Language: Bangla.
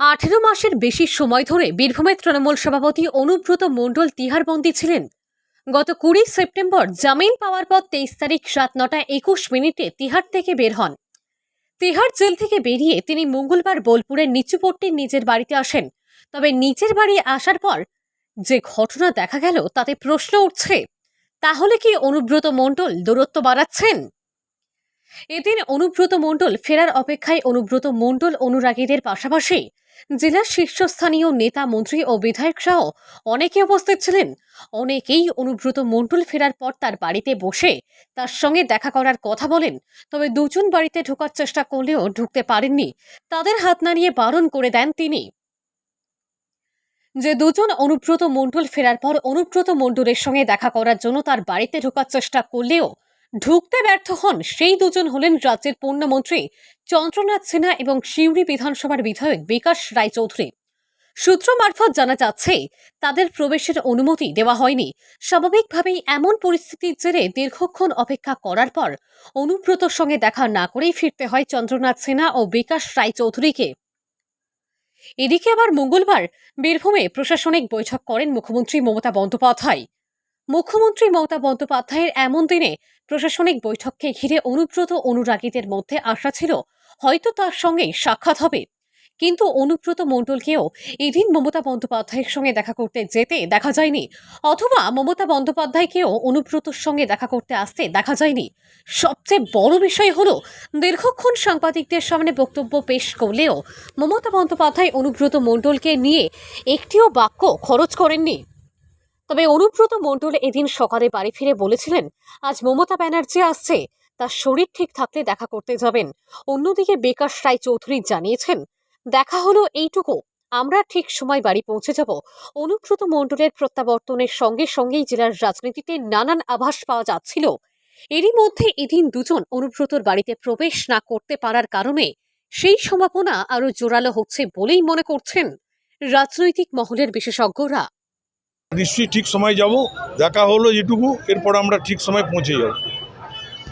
আঠেরো মাসের বেশি সময় ধরে বীরভূমের তৃণমূল সভাপতি অনুব্রত মণ্ডল তিহারবন্দি ছিলেন। গত কুড়ি সেপ্টেম্বর জামিন পাওয়ার পর তেইশ তারিখ রাত নটা একুশ মিনিটে তিহার থেকে বের হন। তিহার জেল থেকে বেরিয়ে তিনি মঙ্গলবার বোলপুরের নিচুপট্টির নিজের বাড়িতে আসেন। তবে নিজের বাড়ি আসার পর যে ঘটনা দেখা গেল তাতে প্রশ্ন উঠছে, তাহলে কি অনুব্রত মণ্ডল দূরত্ব বাড়াচ্ছেন? এদিন অনুব্রত মণ্ডল ফেরার অপেক্ষায় অনুব্রত মণ্ডল অনুরাগীদের পাশাপাশি জেলার শীর্ষস্থানীয় নেতা, মন্ত্রী ও বিধায়ক সহ অনেকে উপস্থিত ছিলেন। অনেকেই অনুব্রত মণ্ডল ফেরার পর তার বাড়িতে বসে তার সঙ্গে দেখা করার কথা বলেন। তবে দুজন বাড়িতে ঢোকার চেষ্টা করলেও ঢুকতে পারেননি। তাদের হাত নাড়িয়ে বারণ করে দেন তিনি। যে দুজন অনুব্রত মণ্ডল ফেরার পর অনুব্রত মণ্ডলের সঙ্গে দেখা করার জন্য তার বাড়িতে ঢোকার চেষ্টা করলেও ঢুকতে ব্যর্থ হন সেই দুজন হলেন রাজ্যের পূর্ণমন্ত্রী চন্দ্রনাথ সিনহা এবং সিউড়ি বিধানসভার বিধায়ক বিকাশ রায়চৌধুরী। সূত্র মারফত জানা যাচ্ছে, তাদের প্রবেশের অনুমতি দেওয়া হয়নি। স্বাভাবিকভাবেই এমন পরিস্থিতির জেরে দীর্ঘক্ষণ অপেক্ষা করার পর অনুব্রতর সঙ্গে দেখা না করেই ফিরতে হয় চন্দ্রনাথ সিনহা ও বিকাশ রায়চৌধুরীকে। এদিকে আবার মঙ্গলবার বীরভূমে প্রশাসনিক বৈঠক করেন মুখ্যমন্ত্রী মমতা বন্দ্যোপাধ্যায়। মুখ্যমন্ত্রী মমতা বন্দ্যোপাধ্যায়ের এমন দিনে প্রশাসনিক বৈঠককে ঘিরে অনুব্রত অনুরাগীদের মধ্যে আশা ছিল হয়তো তার সঙ্গে সাক্ষাৎ হবে। কিন্তু অনুব্রত মণ্ডলকেও এদিন মমতা বন্দ্যোপাধ্যায়ের সঙ্গে দেখা করতে যেতে দেখা যায়নি, অথবা মমতা বন্দ্যোপাধ্যায়কেও অনুব্রতর সঙ্গে দেখা করতে আসতে দেখা যায়নি। সবচেয়ে বড় বিষয় হলো, দীর্ঘক্ষণ সাংবাদিকদের সামনে বক্তব্য পেশ করলেও মমতা বন্দ্যোপাধ্যায় অনুব্রত মণ্ডলকে নিয়ে একটিও বাক্য খরচ করেননি। তবে অনুব্রত মণ্ডল এদিন সকালে বাড়ি ফিরে বলেছিলেন, আজ মমতা ব্যানার্জি আসছে, তার শরীর ঠিক থাকলে দেখা করতে যাবেন। অন্যদিকে বিকাশ রায় চৌধুরী জানিয়েছেন, দেখা হলো এইটুকু, আমরা ঠিক সময় বাড়ি পৌঁছে যাব। অনুব্রত মণ্ডলের প্রত্যাবর্তনের সঙ্গে সঙ্গেই জেলার রাজনীতিতে নানান আভাস পাওয়া যাচ্ছিল। এরই মধ্যে এদিন দুজন অনুব্রতর বাড়িতে প্রবেশ না করতে পারার কারণে সেই সম্ভাবনা আরও জোরালো হচ্ছে বলেই মনে করছেন রাজনৈতিক মহলের বিশেষজ্ঞরা। নিশ্চয়ই ঠিক সময় যাব দেখা হলো যেটুকু এরপর আমরা ঠিক সময় পৌঁছে যাব।